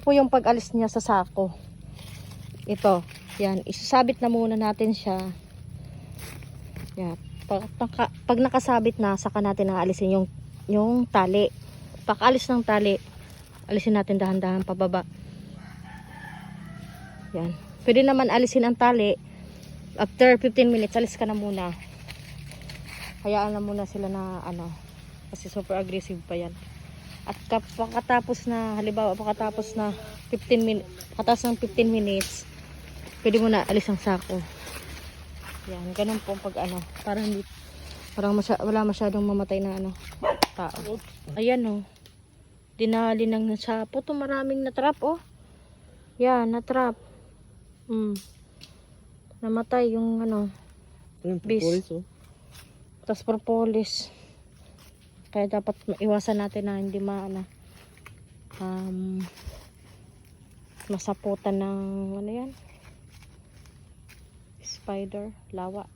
po yung pag-alis niya sa sako. Ito, yan, isasabit na muna natin siya. Yan. Pag, naka, pag nakasabit na, saka natin aalisin yung, yung tali. Pag-alis ng tali, alisin natin dahan-dahan pababa. Yan. Pwede naman alisin ang tali. After 15 minutes, alis ka na muna. Hayaan na muna sila na ano. Kasi super aggressive pa yan. At pagkatapos na, halimbawa, pagkatapos na 15 minutes, pagkatapos ng 15 minutes, pwede mo na alis ang sako. Yan, ganun po pag ano, para hindi, parang masya, wala masyadong mamatay na ano, tao. Ayan oh, dinali ng sapo to, maraming natrap oh. Yan, natrap. Hmm. Namatay yung ano, Ayun, Bis. propolis, oh. tas propolis. Kaya dapat iwasan natin na hindi maana um, masaputan ng ano yan spider, lawa.